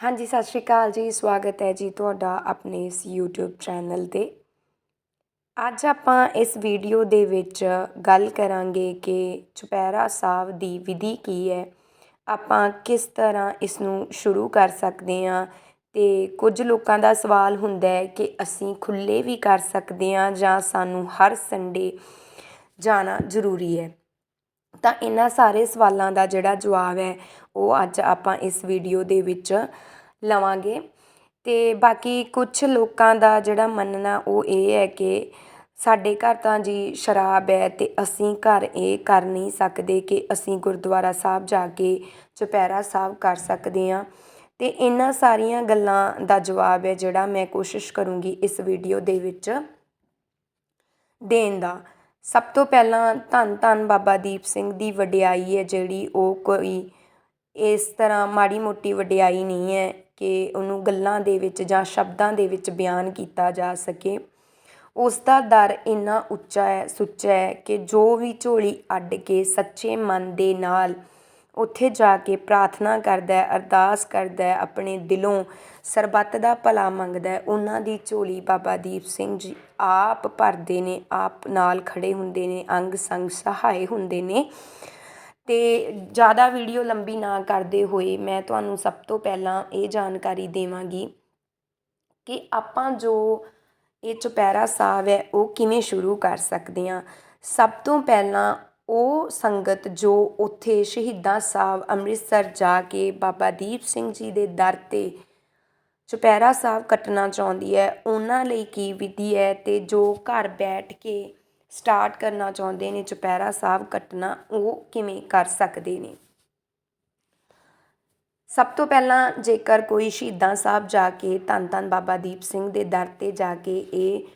ਹਾਂਜੀ, ਸਤਿ ਸ਼੍ਰੀ ਅਕਾਲ ਜੀ। ਸਵਾਗਤ ਹੈ ਜੀ ਤੁਹਾਡਾ ਆਪਣੇ ਇਸ YouTube ਚੈਨਲ ਤੇ। ਅੱਜ ਆਪਾਂ ਇਸ ਵੀਡੀਓ ਦੇ ਵਿੱਚ ਗੱਲ ਕਰਾਂਗੇ ਕਿ ਚੁਪਹਿਰਾ ਸਾਹਿਬ ਦੀ ਵਿਧੀ ਕੀ ਹੈ। ਆਪਾਂ ਕਿਸ ਤਰ੍ਹਾਂ ਇਸ ਨੂੰ ਸ਼ੁਰੂ ਕਰ ਸਕਦੇ ਹਾਂ ਤੇ ਕੁਝ ਲੋਕਾਂ ਦਾ ਸਵਾਲ ਹੁੰਦਾ ਹੈ ਕਿ ਅਸੀਂ ਖੁੱਲੇ ਵੀ ਕਰ ਸਕਦੇ ਹਾਂ ਜਾਂ ਸਾਨੂੰ ਹਰ ਸੰਡੇ ਜਾਣਾ ਜ਼ਰੂਰੀ ਹੈ। ਤਾਂ ਇਹਨਾਂ ਸਾਰੇ ਸਵਾਲਾਂ ਦਾ ਜਿਹੜਾ ਜਵਾਬ ਹੈ, ਉਹ ਅੱਜ ਆਪਾਂ ਇਸ ਵੀਡੀਓ ਦੇ ਵਿੱਚ ਲਵਾਂਗੇ। ਤੇ ਬਾਕੀ ਕੁਝ ਲੋਕਾਂ ਦਾ ਜਿਹੜਾ ਮੰਨਣਾ, ਉਹ ਇਹ ਹੈ ਕਿ ਸਾਡੇ ਘਰ ਤਾਂ ਜੀ ਸ਼ਰਾਬ ਹੈ ਤੇ ਅਸੀਂ ਘਰ ਇਹ ਕਰ ਨਹੀਂ ਸਕਦੇ ਕਿ ਅਸੀਂ ਗੁਰਦੁਆਰਾ ਸਾਹਿਬ ਜਾ ਕੇ ਚੁਪਹਿਰਾ ਸਾਹਿਬ ਕਰ ਸਕਦੇ ਹਾਂ। ਤੇ ਇਹਨਾਂ ਸਾਰੀਆਂ ਗੱਲਾਂ ਦਾ ਜਵਾਬ ਹੈ ਜਿਹੜਾ ਮੈਂ ਕੋਸ਼ਿਸ਼ ਕਰੂੰਗੀ ਇਸ ਵੀਡੀਓ ਦੇ ਵਿੱਚ ਦੇਣ ਦਾ। ਸਭ ਤੋਂ ਪਹਿਲਾਂ ਧੰਨ ਧੰਨ ਬਾਬਾ ਦੀਪ ਸਿੰਘ ਦੀ ਵਡਿਆਈ ਹੈ ਜਿਹੜੀ ਉਹ ਕੋਈ ਇਸ ਤਰ੍ਹਾਂ ਮਾੜੀ ਮੋਟੀ ਵਡਿਆਈ ਨਹੀਂ ਹੈ ਕਿ ਉਹਨੂੰ ਗੱਲਾਂ ਦੇ ਵਿੱਚ ਜਾਂ ਸ਼ਬਦਾਂ ਦੇ ਵਿੱਚ ਬਿਆਨ ਕੀਤਾ ਜਾ ਸਕੇ। ਉਸ ਦਾ ਦਰ ਇੰਨਾ ਉੱਚਾ ਹੈ, ਸੁੱਚਾ ਹੈ ਕਿ ਜੋ ਵੀ ਝੋਲੀ ਅੱਡ ਕੇ ਸੱਚੇ ਮਨ ਦੇ ਨਾਲ ਉੱਥੇ ਜਾ ਕੇ ਪ੍ਰਾਰਥਨਾ ਕਰਦਾ, ਅਰਦਾਸ ਕਰਦਾ, ਆਪਣੇ ਦਿਲੋਂ ਸਰਬੱਤ ਦਾ ਭਲਾ ਮੰਗਦਾ। ਉਹਨਾਂ ਦੀ ਝੋਲੀ ਬਾਬਾ ਦੀਪ ਸਿੰਘ ਜੀ ਆਪ ਭਰਦੇ ਨੇ, ਆਪ ਨਾਲ ਖੜ੍ਹੇ ਹੁੰਦੇ ਨੇ, ਅੰਗ ਸੰਗ ਸਹਾਏ ਹੁੰਦੇ ਨੇ। ਅਤੇ ਜ਼ਿਆਦਾ ਵੀਡੀਓ ਲੰਬੀ ਨਾ ਕਰਦੇ ਹੋਏ ਮੈਂ ਤੁਹਾਨੂੰ ਸਭ ਤੋਂ ਪਹਿਲਾਂ ਇਹ ਜਾਣਕਾਰੀ ਦੇਵਾਂਗੀ ਕਿ ਆਪਾਂ ਜੋ ਇਹ ਚੁਪਹਿਰਾ ਸਾਹਿਬ ਹੈ, ਉਹ ਕਿਵੇਂ ਸ਼ੁਰੂ ਕਰ ਸਕਦੇ ਹਾਂ। ਸਭ ਤੋਂ ਪਹਿਲਾਂ ਉਹ ਸੰਗਤ ਜੋ ਉੱਥੇ ਸ਼ਹੀਦਾਂ ਸਾਹਿਬ ਅੰਮ੍ਰਿਤਸਰ ਜਾ ਕੇ ਬਾਬਾ ਦੀਪ ਸਿੰਘ ਜੀ ਦੇ ਦਰ ਤੇ ਚੁਪਹਿਰਾ ਸਾਹਿਬ ਕੱਟਣਾ ਚਾਹੁੰਦੀ ਹੈ, ਉਹਨਾਂ ਲਈ ਕੀ ਵਿਧੀ ਹੈ ਅਤੇ ਜੋ ਘਰ ਬੈਠ ਕੇ ਸਟਾਰਟ ਕਰਨਾ ਚਾਹੁੰਦੇ ਨੇ, ਚੁਪਹਿਰਾ ਸਾਹਿਬ ਕੱਟਣਾ, ਉਹ ਕਿਵੇਂ ਕਰ ਸਕਦੇ ਨੇ? ਸਭ ਤੋਂ ਪਹਿਲਾਂ ਜੇਕਰ ਕੋਈ ਸ਼ਹੀਦਾਂ ਸਾਹਿਬ ਜਾ ਕੇ ਧੰਨ ਧੰਨ ਬਾਬਾ ਦੀਪ ਸਿੰਘ ਦੇ ਦਰ ਤੇ ਜਾ ਕੇ ਇਹ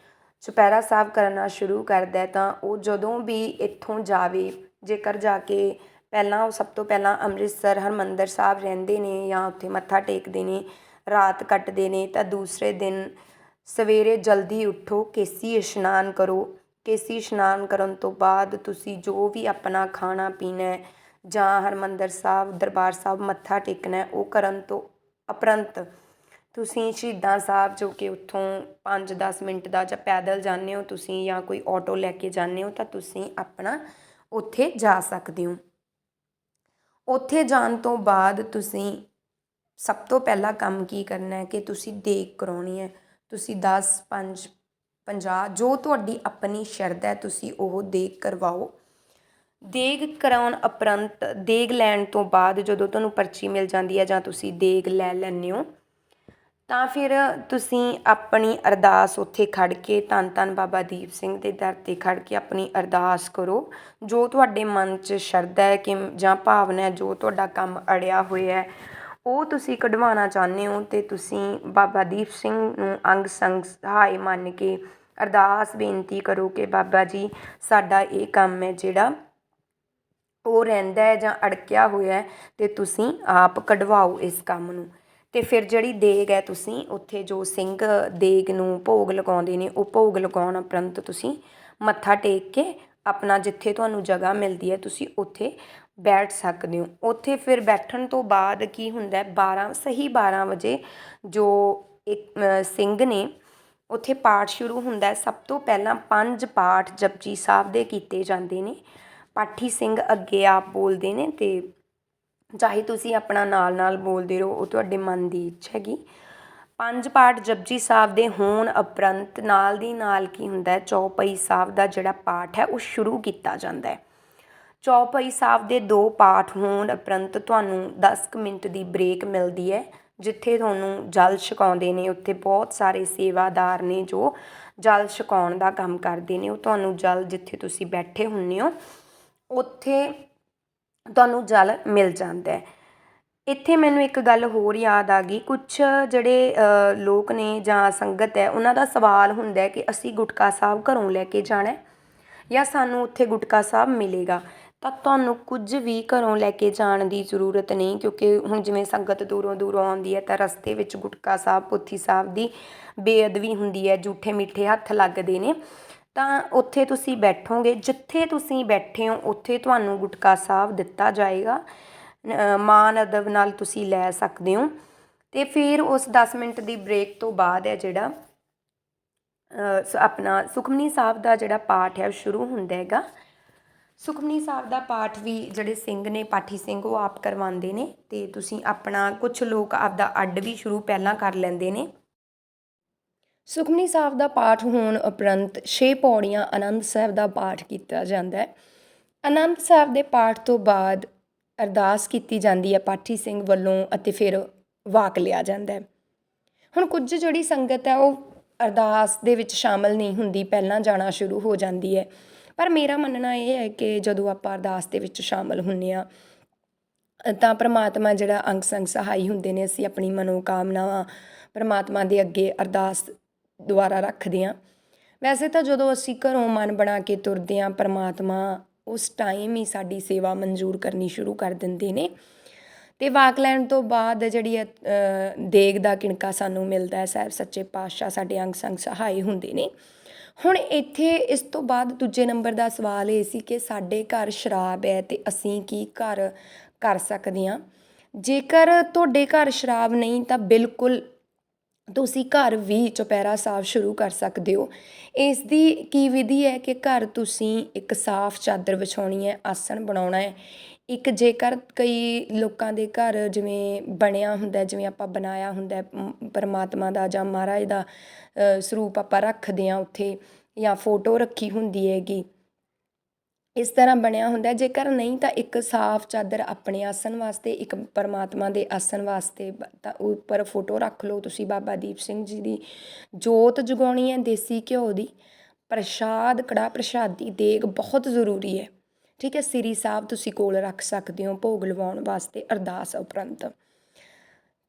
ਚੁਪਹਿਰਾ ਸਾਹਿਬ ਕਰਨਾ ਸ਼ੁਰੂ ਕਰਦਾ ਤਾਂ ਉਹ ਜਦੋਂ ਵੀ ਇੱਥੋਂ ਜਾਵੇ, ਜੇਕਰ ਜਾ ਕੇ ਪਹਿਲਾਂ ਉਹ ਸਭ ਤੋਂ ਪਹਿਲਾਂ ਅੰਮ੍ਰਿਤਸਰ, ਹਰਮੰਦਰ ਸਾਹਿਬ ਰਹਿੰਦੇ ਨੇ ਜਾਂ ਉੱਥੇ ਮੱਥਾ ਟੇਕਦੇ ਨੇ, ਰਾਤ ਕੱਟਦੇ ਨੇ, ਤਾਂ ਦੂਸਰੇ ਦਿਨ ਸਵੇਰੇ ਜਲਦੀ ਉੱਠੋ, ਕੇਸੀ ਇਸ਼ਨਾਨ ਕਰੋ। ਕੇਸੀ ਇਸ਼ਨਾਨ ਕਰਨ ਤੋਂ ਬਾਅਦ ਤੁਸੀਂ ਜੋ ਵੀ ਆਪਣਾ ਖਾਣਾ ਪੀਣਾ ਜਾਂ ਹਰਮੰਦਰ ਸਾਹਿਬ, ਦਰਬਾਰ ਸਾਹਿਬ ਮੱਥਾ ਟੇਕਣਾ ਉਹ ਕਰਨ ਤੋਂ ਉਪਰੰਤ ਤੁਸੀਂ ਸ਼ਹੀਦਾਂ ਸਾਹਿਬ ਜੋ ਕਿ ਉੱਥੋਂ 5-10 ਮਿੰਟ ਦਾ ਜਾਂ ਪੈਦਲ ਜਾਂਦੇ ਹੋ ਤੁਸੀਂ ਜਾਂ ਕੋਈ ਆਟੋ ਲੈ ਕੇ ਜਾਂਦੇ ਹੋ ਤਾਂ ਤੁਸੀਂ ਆਪਣਾ ਉੱਥੇ ਜਾ ਸਕਦੇ ਹੋ। ਉੱਥੇ ਜਾਣ ਤੋਂ ਬਾਅਦ ਤੁਸੀਂ ਸਭ ਤੋਂ ਪਹਿਲਾ ਕੰਮ ਕੀ ਕਰਨਾ ਹੈ ਕਿ ਤੁਸੀਂ ਦੇਖ ਕਰਾਉਣੀ ਹੈ। ਤੁਸੀਂ 10 5 50 ਜੋ ਤੁਹਾਡੀ ਆਪਣੀ ਸ਼ਰਧਾ ਹੈ ਤੁਸੀਂ ਉਹ ਦੇਖ ਕਰਵਾਓ। ਦੇਗ ਕਰਾਉਣ ਉਪਰੰਤ ਦੇਗ ਲੈਣ ਤੋਂ ਬਾਅਦ ਜਦੋਂ ਤੁਹਾਨੂੰ ਪਰਚੀ ਮਿਲ ਜਾਂਦੀ ਹੈ ਜਾਂ ਤੁਸੀਂ ਦੇਗ ਲੈ ਲੈਂਦੇ ਹੋ ਤਾਂ ਫਿਰ ਤੁਸੀਂ ਆਪਣੀ ਅਰਦਾਸ ਉੱਥੇ ਖੜ੍ਹ ਕੇ ਧੰਨ ਧੰਨ ਬਾਬਾ ਦੀਪ ਸਿੰਘ ਦੇ ਦਰ ਤੇ ਖੜ੍ਹ ਕੇ ਆਪਣੀ ਅਰਦਾਸ ਕਰੋ। ਜੋ ਤੁਹਾਡੇ ਮਨ 'ਚ ਸ਼ਰਧਾ ਹੈ ਕਿ ਜਾਂ ਭਾਵਨਾ ਹੈ, ਜੋ ਤੁਹਾਡਾ ਕੰਮ ਅੜਿਆ ਹੋਇਆ ਉਹ ਤੁਸੀਂ ਕਢਵਾਉਣਾ ਚਾਹੁੰਦੇ ਹੋ ਅਤੇ ਤੁਸੀਂ ਬਾਬਾ ਦੀਪ ਸਿੰਘ ਨੂੰ ਅੰਗ ਸੰਗ ਸਹਾਈ ਮੰਨ ਕੇ ਅਰਦਾਸ ਬੇਨਤੀ ਕਰੋ ਕਿ ਬਾਬਾ ਜੀ, ਸਾਡਾ ਇਹ ਕੰਮ ਹੈ ਜਿਹੜਾ ਉਹ ਰਹਿੰਦਾ ਹੈ ਜਾਂ ਅੜਕਿਆ ਹੋਇਆ ਅਤੇ ਤੁਸੀਂ ਆਪ ਕਢਵਾਓ ਇਸ ਕੰਮ ਨੂੰ। ਅਤੇ ਫਿਰ ਜਿਹੜੀ ਦੇਗ ਹੈ ਤੁਸੀਂ ਉੱਥੇ ਜੋ ਸਿੰਘ ਦੇਗ ਨੂੰ ਭੋਗ ਲਗਾਉਂਦੇ ਨੇ, ਉਹ ਭੋਗ ਲਗਾਉਣ ਉਪਰੰਤ ਤੁਸੀਂ ਮੱਥਾ ਟੇਕ ਕੇ ਆਪਣਾ ਜਿੱਥੇ ਤੁਹਾਨੂੰ ਜਗ੍ਹਾ ਮਿਲਦੀ ਹੈ, ਤੁਸੀਂ ਉੱਥੇ ਬੈਠ ਸਕਦੇ ਹੋ। ਉੱਥੇ ਫਿਰ ਬੈਠਣ ਤੋਂ ਬਾਅਦ ਕੀ ਹੁੰਦਾ 12 ਸਹੀ 12 ਵਜੇ ਜੋ ਇੱਕ ਸਿੰਘ ਨੇ ਉੱਥੇ ਪਾਠ ਸ਼ੁਰੂ ਹੁੰਦਾ ਸਭ ਤੋਂ ਪਹਿਲਾਂ ਪੰਜ ਪਾਠ ਜਪਜੀ ਸਾਹਿਬ ਦੇ ਕੀਤੇ ਜਾਂਦੇ ਨੇ। ਪਾਠੀ ਸਿੰਘ ਅੱਗੇ ਆਪ ਬੋਲਦੇ ਨੇ ਤੇ ਚਾਹੇ ਤੁਸੀਂ ਆਪਣਾ ਨਾਲ ਨਾਲ ਬੋਲਦੇ ਰਹੋ, ਉਹ ਤੁਹਾਡੇ ਮਨ ਦੀ ਇੱਛਾ ਹੈਗੀ। ਪੰਜ ਪਾਠ ਜਪਜੀ ਸਾਹਿਬ ਦੇ ਹੋਣ ਉਪਰੰਤ ਨਾਲ ਦੀ ਨਾਲ ਕੀ ਹੁੰਦਾ ਹੈ? ਚੌਪਈ ਸਾਹਿਬ ਦਾ ਜਿਹੜਾ ਪਾਠ ਹੈ, ਉਹ ਸ਼ੁਰੂ ਕੀਤਾ ਜਾਂਦਾ ਹੈ। ਚੌਪਈ ਸਾਹਿਬ ਦੇ ਦੋ ਪਾਠ ਹੋਣ ਉਪਰੰਤ ਤੁਹਾਨੂੰ 10 ਮਿੰਟ ਦੀ ਬ੍ਰੇਕ ਮਿਲਦੀ ਹੈ, ਜਿੱਥੇ ਤੁਹਾਨੂੰ ਜਲ ਛਕਾਉਂਦੇ ਨੇ। ਉੱਥੇ ਬਹੁਤ ਸਾਰੇ ਸੇਵਾਦਾਰ ਨੇ ਜੋ ਜਲ ਛਕਾਉਣ ਦਾ ਕੰਮ ਕਰਦੇ ਨੇ। ਉਹ ਤੁਹਾਨੂੰ ਜਲ ਜਿੱਥੇ ਤੁਸੀਂ ਬੈਠੇ ਹੁੰਨੇ ਹੋ, ਉੱਥੇ ਤੁਹਾਨੂੰ ਜਲ ਮਿਲ ਜਾਂਦਾ ਇੱਥੇ ਮੈਨੂੰ ਇੱਕ ਗੱਲ ਹੋਰ ਯਾਦ ਆ ਗਈ। ਕੁਛ ਜਿਹੜੇ ਲੋਕ ਨੇ ਜਾਂ ਸੰਗਤ ਹੈ, ਉਹਨਾਂ ਦਾ ਸਵਾਲ ਹੁੰਦਾ ਕਿ ਅਸੀਂ ਗੁਟਕਾ ਸਾਹਿਬ ਘਰੋਂ ਲੈ ਕੇ ਜਾਣਾ ਜਾਂ ਸਾਨੂੰ ਉੱਥੇ ਗੁਟਕਾ ਸਾਹਿਬ ਮਿਲੇਗਾ। ਤਾਂ ਤੁਹਾਨੂੰ ਕੁਝ ਵੀ ਘਰੋਂ ਲੈ ਕੇ ਜਾਣ ਦੀ ਜ਼ਰੂਰਤ ਨਹੀਂ, ਕਿਉਂਕਿ ਹੁਣ ਜਿਵੇਂ ਸੰਗਤ ਦੂਰੋਂ ਦੂਰੋਂ ਆਉਂਦੀ ਹੈ ਤਾਂ ਰਸਤੇ ਵਿੱਚ ਗੁਟਕਾ ਸਾਹਿਬ, ਪੁੱਥੀ ਸਾਹਿਬ ਦੀ ਬੇਅਦਬੀ ਹੁੰਦੀ ਹੈ, ਝੂਠੇ ਮਿੱਠੇ ਹੱਥ ਲੱਗਦੇ ਨੇ। ਤਾਂ ਉੱਥੇ ਤੁਸੀਂ ਬੈਠੋਗੇ ਜਿੱਥੇ ਤੁਸੀਂ ਬੈਠੇ ਹੋ ਉੱਥੇ ਤੁਹਾਨੂੰ ਗੁਟਕਾ ਸਾਹਿਬ ਦਿੱਤਾ ਜਾਏਗਾ। ਮਾਨ ਅਦਬ ਨਾਲ ਤੁਸੀਂ ਲੈ ਸਕਦੇ ਹੋ। ਅਤੇ ਫਿਰ ਉਸ 10 ਮਿੰਟ ਦੀ ਬ੍ਰੇਕ ਤੋਂ ਬਾਅਦ ਹੈ ਜਿਹੜਾ ਅ, ਆਪਣਾ ਸੁਖਮਨੀ ਸਾਹਿਬ ਦਾ ਜਿਹੜਾ ਪਾਠ ਹੈ ਉਹ ਸ਼ੁਰੂ ਹੁੰਦਾ ਹੈਗਾ। ਸੁਖਮਨੀ ਸਾਹਿਬ ਦਾ ਪਾਠ ਵੀ ਜਿਹੜੇ ਸਿੰਘ ਨੇ ਪਾਠੀ ਸਿੰਘ ਉਹ ਆਪ ਕਰਵਾਉਂਦੇ ਨੇ ਤੇ ਤੁਸੀਂ ਆਪਣਾ ਕੁਝ ਲੋਕ ਆਪਦਾ ਅੱਡ ਵੀ ਸ਼ੁਰੂ ਪਹਿਲਾਂ ਕਰ ਲੈਂਦੇ ਨੇ। ਸੁਖਮਨੀ ਸਾਹਿਬ ਦਾ ਪਾਠ ਹੋਣ ਉਪਰੰਤ 6 ਪੌੜੀਆਂ ਆਨੰਦ ਸਾਹਿਬ ਦਾ ਪਾਠ ਕੀਤਾ ਜਾਂਦਾ ਹੈ। ਆਨੰਦ ਸਾਹਿਬ ਦੇ ਪਾਠ ਤੋਂ ਬਾਅਦ ਅਰਦਾਸ ਕੀਤੀ ਜਾਂਦੀ ਹੈ, ਪਾਠੀ ਸਿੰਘ ਵੱਲੋਂ ਅਤੇ ਫਿਰ ਵਾਕ ਲਿਆ ਜਾਂਦਾ ਹੈ। ਹੁਣ ਕੁਝ ਜਿਹੜੀ ਸੰਗਤ ਹੈ, ਉਹ ਅਰਦਾਸ ਦੇ ਵਿੱਚ ਸ਼ਾਮਲ ਨਹੀਂ ਹੁੰਦੀ, ਪਹਿਲਾਂ ਜਾਣਾ ਸ਼ੁਰੂ ਹੋ ਜਾਂਦੀ ਹੈ। ਪਰ ਮੇਰਾ ਮੰਨਣਾ ਇਹ ਹੈ ਕਿ ਜਦੋਂ ਆਪਾਂ ਅਰਦਾਸ ਦੇ ਵਿੱਚ ਸ਼ਾਮਲ ਹੁੰਨੇ ਆ ਤਾਂ ਪ੍ਰਮਾਤਮਾ ਜਿਹੜਾ ਅੰਗ ਸੰਗ ਸਹਾਈ ਹੁੰਦੇ ਨੇ, ਅਸੀਂ ਆਪਣੀ ਮਨੋਕਾਮਨਾਵਾਂ ਪ੍ਰਮਾਤਮਾ ਦੇ ਅੱਗੇ ਅਰਦਾਸ ਦੁਆਰਾ ਰੱਖਦੇ ਹਾਂ। ਵੈਸੇ ਤਾਂ ਜਦੋਂ ਅਸੀਂ ਘਰੋਂ ਮਨ ਬਣਾ ਕੇ ਤੁਰਦੇ ਹਾਂ ਪਰਮਾਤਮਾ ਉਸ ਟਾਈਮ ਹੀ ਸਾਡੀ ਸੇਵਾ ਮਨਜ਼ੂਰ ਕਰਨੀ ਸ਼ੁਰੂ ਕਰ ਦਿੰਦੇ ਨੇ। ਤੇ ਵਾਕ ਲੈਣ ਤੋਂ ਬਾਅਦ ਜਿਹੜੀ ਹੈ, ਦੇਗ ਦਾ ਕਿਣਕਾ ਸਾਨੂੰ ਮਿਲਦਾ ਹੈ ਸਾਹਿਬ ਸੱਚੇ ਪਾਤਸ਼ਾਹ ਸਾਡੇ ਅੰਗ ਸੰਗ ਸਹਾਈ ਹੁੰਦੇ ਨੇ। ਹੁਣ ਇੱਥੇ ਇਸ ਤੋਂ ਬਾਅਦ ਦੂਜੇ ਨੰਬਰ ਦਾ ਸਵਾਲ ਇਹ ਸੀ ਕਿ ਸਾਡੇ ਘਰ ਸ਼ਰਾਬ ਹੈ ਤੇ ਅਸੀਂ ਕੀ ਘਰ ਕਰ ਸਕਦੇ ਹਾਂ? ਜੇਕਰ ਤੁਹਾਡੇ ਘਰ ਸ਼ਰਾਬ ਨਹੀਂ ਤਾਂ ਬਿਲਕੁਲ ਤੁਸੀਂ ਘਰ ਵੀ ਚੁਪਹਿਰਾ ਸਾਹਿਬ ਸ਼ੁਰੂ ਕਰ ਸਕਦੇ ਹੋ। ਇਸ ਦੀ ਕੀ ਵਿਧੀ ਹੈ ਕਿ ਘਰ ਤੁਸੀਂ ਇੱਕ ਸਾਫ਼ ਚਾਦਰ ਵਿਛਾਉਣੀ ਹੈ, ਆਸਣ ਬਣਾਉਣਾ ਹੈ। ਇੱਕ ਜੇਕਰ ਕਈ ਲੋਕਾਂ ਦੇ ਘਰ ਜਿਵੇਂ ਬਣਿਆ ਹੁੰਦਾ, ਜਿਵੇਂ ਆਪਾਂ ਬਣਾਇਆ ਹੁੰਦਾ ਪਰਮਾਤਮਾ ਦਾ ਜਾਂ ਮਹਾਰਾਜ ਦਾ ਸਰੂਪ ਆਪਾਂ ਰੱਖਦੇ ਹਾਂ ਉੱਥੇ ਜਾਂ ਫੋਟੋ ਰੱਖੀ ਹੁੰਦੀ ਹੈਗੀ ਇਸ ਤਰ੍ਹਾਂ ਬਣਿਆ ਹੁੰਦਾ, ਜੇਕਰ ਨਹੀਂ ਤਾਂ ਇੱਕ ਸਾਫ਼ ਚਾਦਰ ਆਪਣੇ ਆਸਣ ਵਾਸਤੇ, ਇੱਕ ਪਰਮਾਤਮਾ ਦੇ ਆਸਣ ਵਾਸਤੇ ਤਾਂ ਉੱਪਰ ਫੋਟੋ ਰੱਖ ਲਓ ਤੁਸੀਂ ਬਾਬਾ ਦੀਪ ਸਿੰਘ ਜੀ ਦੀ। ਜੋਤ ਜਗਾਉਣੀ ਹੈ ਦੇਸੀ ਘਿਓ ਦੀ। ਪ੍ਰਸ਼ਾਦ ਕੜਾ ਪ੍ਰਸ਼ਾਦੀ ਦੇਗ ਬਹੁਤ ਜ਼ਰੂਰੀ ਹੈ। ਠੀਕ ਹੈ, ਸ੍ਰੀ ਸਾਹਿਬ ਤੁਸੀਂ ਕੋਲ ਰੱਖ ਸਕਦੇ ਹੋ ਭੋਗ ਲਵਾਉਣ ਵਾਸਤੇ ਅਰਦਾਸ ਉਪਰੰਤ।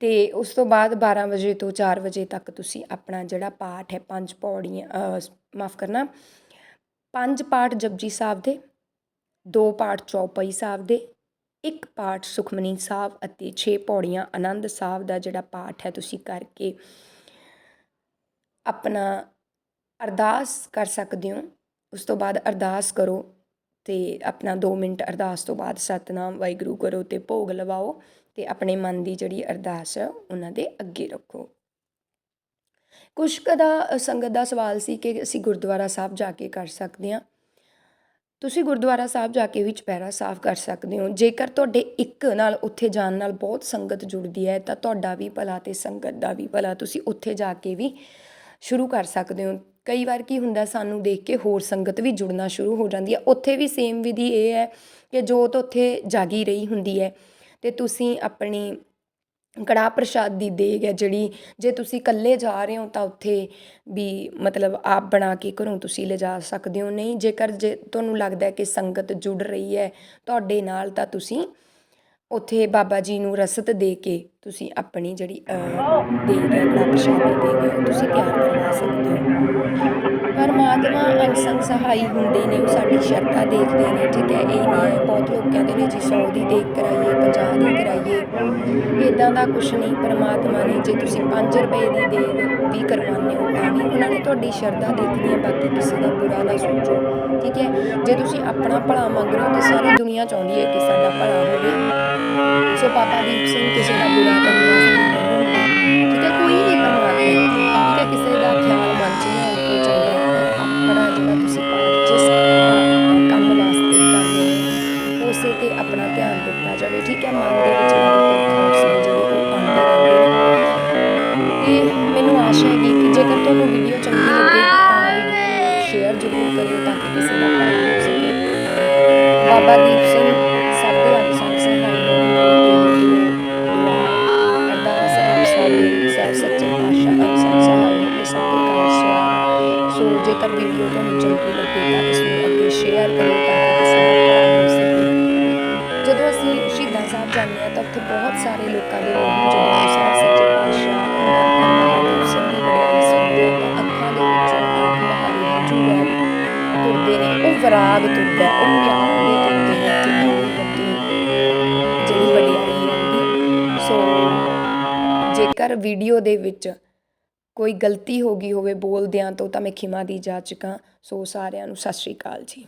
ਤੇ ਉਸ ਤੋਂ ਬਾਅਦ 12 ਵਜੇ ਤੋਂ 4 ਵਜੇ ਤੱਕ ਤੁਸੀਂ ਆਪਣਾ ਜਿਹੜਾ ਪਾਠ ਹੈ, ਪੰਜ ਪੌੜੀਆਂ ਮਾਫ ਕਰਨਾ, ਪੰਜ ਪਾਠ ਜਪਜੀ ਸਾਹਿਬ ਦੇ। ਦੋ ਪਾਠ ਚੌਪਈ ਸਾਹਿਬ ਦੇ, ਇੱਕ ਪਾਠ ਸੁਖਮਨੀ ਸਾਹਿਬ ਅਤੇ ਛੇ ਪੌੜੀਆਂ ਆਨੰਦ ਸਾਹਿਬ ਦਾ ਜਿਹੜਾ ਪਾਠ ਹੈ, ਤੁਸੀਂ ਕਰਕੇ ਆਪਣਾ ਅਰਦਾਸ ਕਰ ਸਕਦੇ ਹੋ। ਉਸ ਤੋਂ ਬਾਅਦ ਅਰਦਾਸ ਕਰੋ ਤੇ ਆਪਣਾ 2 ਮਿੰਟ ਅਰਦਾਸ ਤੋਂ ਬਾਅਦ ਸਤਨਾਮ ਵਾਹਿਗੁਰੂ ਕਰੋ ਤੇ ਭੋਗ ਲਵਾਓ ਤੇ ਆਪਣੇ ਮਨ ਦੀ ਜਿਹੜੀ ਅਰਦਾਸ ਹੈ, ਉਹਨਾਂ ਦੇ ਅੱਗੇ ਰੱਖੋ। ਕੁਛ ਕੁ ਦਾ ਸੰਗਤ ਦਾ ਸਵਾਲ ਸੀ ਕਿ ਅਸੀਂ ਗੁਰਦੁਆਰਾ ਸਾਹਿਬ ਜਾ ਕੇ ਕਰ ਸਕਦੇ ਹਾਂ। ਤੁਸੀਂ ਗੁਰਦੁਆਰਾ ਸਾਹਿਬ ਜਾ ਕੇ ਵੀ ਚੁਪਹਿਰਾ ਸਾਫ਼ ਕਰ ਸਕਦੇ ਹੋ। ਜੇਕਰ ਤੁਹਾਡੇ ਇੱਕ ਨਾਲ ਉੱਥੇ ਜਾਣ ਨਾਲ ਬਹੁਤ ਸੰਗਤ ਜੁੜਦੀ ਹੈ, ਤਾਂ ਤੁਹਾਡਾ ਵੀ ਭਲਾ ਤੇ ਸੰਗਤ ਦਾ ਵੀ ਭਲਾ ਤੁਸੀਂ ਉੱਥੇ ਜਾ ਕੇ ਵੀ ਸ਼ੁਰੂ ਕਰ ਸਕਦੇ ਹੋ। ਕਈ ਵਾਰ ਕੀ ਹੁੰਦਾ, ਸਾਨੂੰ ਦੇਖ ਕੇ ਹੋਰ ਸੰਗਤ ਵੀ ਜੁੜਨਾ ਸ਼ੁਰੂ ਹੋ ਜਾਂਦੀ ਹੈ। ਉੱਥੇ ਵੀ ਸੇਮ ਵਿਧੀ ਇਹ ਹੈ ਕਿ ਜੋਤ ਉੱਥੇ ਜਾਗੀ ਰਹੀ ਹੁੰਦੀ ਹੈ ਤੇ ਤੁਸੀਂ ਆਪਣੀ ਕੜਾਹ ਪ੍ਰਸ਼ਾਦ ਦੀ ਦੇਗ ਹੈ ਜਿਹੜੀ, ਜੇ ਤੁਸੀਂ ਇਕੱਲੇ ਜਾ ਰਹੇ ਹੋ ਤਾਂ ਉੱਥੇ ਵੀ ਮਤਲਬ ਆਪ ਬਣਾ ਕੇ ਘਰੋਂ ਤੁਸੀਂ ਲਿਜਾ ਸਕਦੇ ਹੋ। ਨਹੀਂ, ਜੇਕਰ ਜੇ ਤੁਹਾਨੂੰ ਲੱਗਦਾ ਕਿ ਸੰਗਤ ਜੁੜ ਰਹੀ ਹੈ ਤੁਹਾਡੇ ਨਾਲ ਤਾਂ ਤੁਸੀਂ ਉੱਥੇ ਬਾਬਾ ਜੀ ਨੂੰ ਰਸਤ ਦੇ ਕੇ ਤੁਸੀਂ ਆਪਣੀ ਜਿਹੜੀ ਦੇਗ ਹੈ ਕੜਾਹ ਪ੍ਰਸ਼ਾਦ ਦੀ ਦੇਗ ਹੈ ਉਹ ਤੁਸੀਂ ਤਿਆਰ ਕਰਵਾ ਸਕਦੇ ਹੋ। ਪਰਮਾਤਮਾ ਅੰਗ ਸਹਾਈ ਹੁੰਦੇ ਨੇ, ਉਹ ਸਾਡੀ ਸ਼ਰਧਾ ਦੇਖਦੇ ਨੇ, ਠੀਕ ਹੈ, ਇਹ ਨਹੀਂ ਹੈ, ਬਹੁਤ ਲੋਕ ਕਹਿੰਦੇ ਨੇ ਜੀ 100 ਦੀ ਦੇਗ ਕਰਾਈਏ 50 ਦੀ ਕਰਾਈਏ ਇਦਾਂ ਦਾ ਕੁਝ ਨਹੀਂ, ਪਰਮਾਤਮਾ ਨੇ ਜੇ ਤੁਸੀਂ 5 ਰੁਪਏ ਦੀ ਦੇਗ ਵੀ ਕਰਵਾਉਂਦੇ ਹੋ, ਤਾਂ ਵੀ ਉਹਨਾਂ ਨੇ ਤੁਹਾਡੀ ਸ਼ਰਧਾ ਦੇਖਣੀ ਹੈ, ਬਾਕੀ ਕਿਸੇ ਦਾ ਬੁਰਾ ਨਾ ਸੋਚੋ, ਠੀਕ ਹੈ। ਜੇ ਤੁਸੀਂ ਆਪਣਾ ਭਲਾ ਮੰਗ ਰਹੇ ਹੋ, ਤਾਂ ਸਾਰੀ ਦੁਨੀਆ ਚਾਹੁੰਦੀ ਹੈ ਕਿ ਸਾਡਾ ਭਲਾ ਹੋਵੇ। ਸੋ ਬਾਬਾ ਦੀਪ ਸਿੰਘ ਕਿਸੇ ਦਾ ਬੁਰਾ ਕਰਨ ਵਾਸਤੇ ਠੀਕ ਹੈ ਕੋਈ ਵੀ ਪਰਮਾਤਮਾ ਠੀਕ ਹੈ, ਕਿਸੇ ਦਾ ਖਿਆਲ ਮਨ ਚ ਨਹੀਂ ਆਉਣਾ ਕੋਈ ਚੰਗਾ ਆਪਣਾ ਜਿਹੜਾ ਤੁਸੀਂ ਪਾਠ ਜਿਸ ਕੰਮ ਵਾਸਤੇ ਕਰ ਰਹੇ ਹੋ, ਉਸੇ ਤੇ ਆਪਣਾ ਧਿਆਨ ਦਿੱਤਾ ਜਾਵੇ। ਠੀਕ ਹੈ, ਮਨ ਦੇ ਵਿੱਚ ਥਾਟਸ ਨੇ ਜਿਹੜੇ ਉਹ ਆਉਂਦੇ ਰਹਿੰਦੇ। ਨੇ ਮੈਨੂੰ ਆਸ਼ਾ ਹੈ ਕਿ ਜੇਕਰ ਤੁਹਾਨੂੰ ਵੀਡੀਓ ਚੰਗੀ ਲੱਗੇ, ਤਾਂ ਸ਼ੇਅਰ ਜ਼ਰੂਰ ਕਰਿਓ ਤਾਂ ਕਿ ਕਿਸੇ ਦਾ ਚੰਗੀ ਲੱਗੇ ਤਾਂ ਇਸ ਨੂੰ ਅੱਗੇ ਸ਼ੇਅਰ ਕਰੋ ਤਾਂ ਕਿ ਕਿਸੇ ਦਾ ਜਦੋਂ ਅਸੀਂ ਸ਼ਹੀਦਾਂ ਸਾਹਿਬ ਜਾਂਦੇ ਹਾਂ ਤਾਂ ਉੱਥੇ ਬਹੁਤ ਸਾਰੇ ਲੋਕਾਂ ਦੇ ਮੂੰਹ ਜਦੋਂ ਸਾਹਿਬ ਸੱਚੇ ਪਾਤਸ਼ਾਹ ਤੁਰਦੇ ਨੇ, ਉਹ ਵਿਰਾਗ ਤੁਰਦਾ ਉਹ ਪਿਆਰ ਦੇ ਤੁਰਦੇ ਨੇ ਕਿੰਨੀ ਵੱਡੀ ਜਿਹੜੀ ਵਡਿਆਈ ਹੈ ਸੋ ਜੇਕਰ ਵੀਡੀਓ ਦੇ ਵਿੱਚ ਕੋਈ ਗਲਤੀ ਹੋ ਗਈ ਹੋਵੇ ਬੋਲਦਿਆਂ ਤੋਂ ਤਾਂ ਮੈਂ ਖਿਮਾ ਦੀ ਜਾਚਕਾਂ ਸੋ ਸਾਰਿਆਂ ਨੂੰ ਸਤਿ ਸ਼੍ਰੀ ਅਕਾਲ ਜੀ।